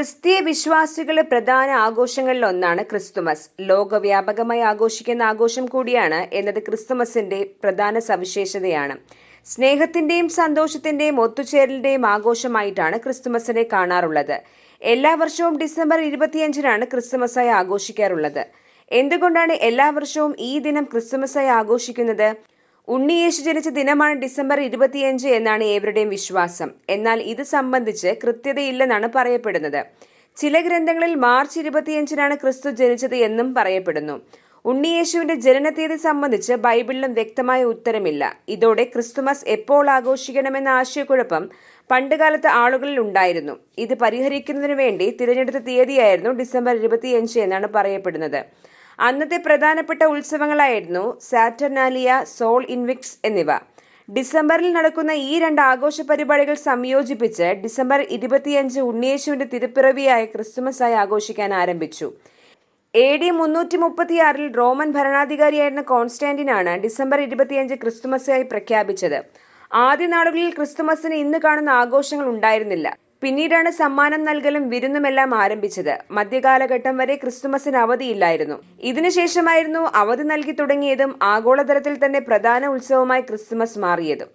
ക്രിസ്തീയ വിശ്വാസികളുടെ പ്രധാന ആഘോഷങ്ങളിൽ ഒന്നാണ് ക്രിസ്തുമസ്. ലോകവ്യാപകമായി ആഘോഷിക്കുന്ന ആഘോഷം കൂടിയാണ് എന്നത് ക്രിസ്തുമസിന്റെ പ്രധാന സവിശേഷതയാണ്. സ്നേഹത്തിന്റെയും സന്തോഷത്തിന്റെയും ഒത്തുചേരലിന്റെയും ആഘോഷമായിട്ടാണ് ക്രിസ്തുമസിനെ കാണാറുള്ളത്. എല്ലാ വർഷവും ഡിസംബർ ഇരുപത്തിയഞ്ചിനാണ് ക്രിസ്തുമസായി ആഘോഷിക്കാറുള്ളത്. എന്തുകൊണ്ടാണ് എല്ലാ വർഷവും ഈ ദിനം ക്രിസ്തുമസായി ആഘോഷിക്കുന്നത്? ഉണ്ണിയേശു ജനിച്ച ദിനമാണ് ഡിസംബർ ഇരുപത്തിയഞ്ച് എന്നാണ് ഏവരുടെയും വിശ്വാസം. എന്നാൽ ഇത് സംബന്ധിച്ച് കൃത്യതയില്ലെന്നാണ് പറയപ്പെടുന്നത്. ചില ഗ്രന്ഥങ്ങളിൽ മാർച്ച് ഇരുപത്തിയഞ്ചിനാണ് ക്രിസ്തു ജനിച്ചത് എന്നും പറയപ്പെടുന്നു. ഉണ്ണിയേശുവിന്റെ ജനനതീയതി സംബന്ധിച്ച് ബൈബിളിലും വ്യക്തമായ ഉത്തരമില്ല. ഇതോടെ ക്രിസ്തുമസ് എപ്പോൾ ആഘോഷിക്കണമെന്ന ആശയക്കുഴപ്പം പണ്ടുകാലത്ത് ആളുകളിൽ ഉണ്ടായിരുന്നു. ഇത് പരിഹരിക്കുന്നതിനു വേണ്ടി തിരഞ്ഞെടുത്ത തീയതിയായിരുന്നു ഡിസംബർ ഇരുപത്തിയഞ്ച് എന്നാണ് പറയപ്പെടുന്നത്. അന്നത്തെ പ്രധാനപ്പെട്ട ഉത്സവങ്ങളായിരുന്നു സാറ്റർനാലിയ സോൾ ഇൻവിക്സ് എന്നിവ. ഡിസംബറിൽ നടക്കുന്ന ഈ രണ്ട് ആഘോഷ പരിപാടികൾ സംയോജിപ്പിച്ച് ഡിസംബർ ഇരുപത്തിയഞ്ച് ഉണ്ണിയേശുവിന്റെ തിരുപ്പിറവിയായ ക്രിസ്തുമസായി ആഘോഷിക്കാൻ ആരംഭിച്ചു. എ ഡി മുന്നൂറ്റി മുപ്പത്തിയാറിൽ റോമൻ ഭരണാധികാരിയായിരുന്ന കോൺസ്റ്റാന്റിനാണ് ഡിസംബർ ഇരുപത്തിയഞ്ച് ക്രിസ്തുമസായി പ്രഖ്യാപിച്ചത്. ആദ്യ നാളുകളിൽ ക്രിസ്തുമസിന് ഇന്ന് കാണുന്ന ആഘോഷങ്ങൾ ഉണ്ടായിരുന്നില്ല. പിന്നീടാണ് സമ്മാനം നൽകലും വിരുന്നുമെല്ലാം ആരംഭിച്ചത്. മധ്യകാലഘട്ടം വരെ ക്രിസ്തുമസിന് അവധിയില്ലായിരുന്നു. ഇതിനുശേഷമായിരുന്നു അവധി നൽകി തുടങ്ങിയതും ആഗോളതലത്തിൽ തന്നെ പ്രധാന ഉത്സവമായി ക്രിസ്തുമസ് മാറിയതും.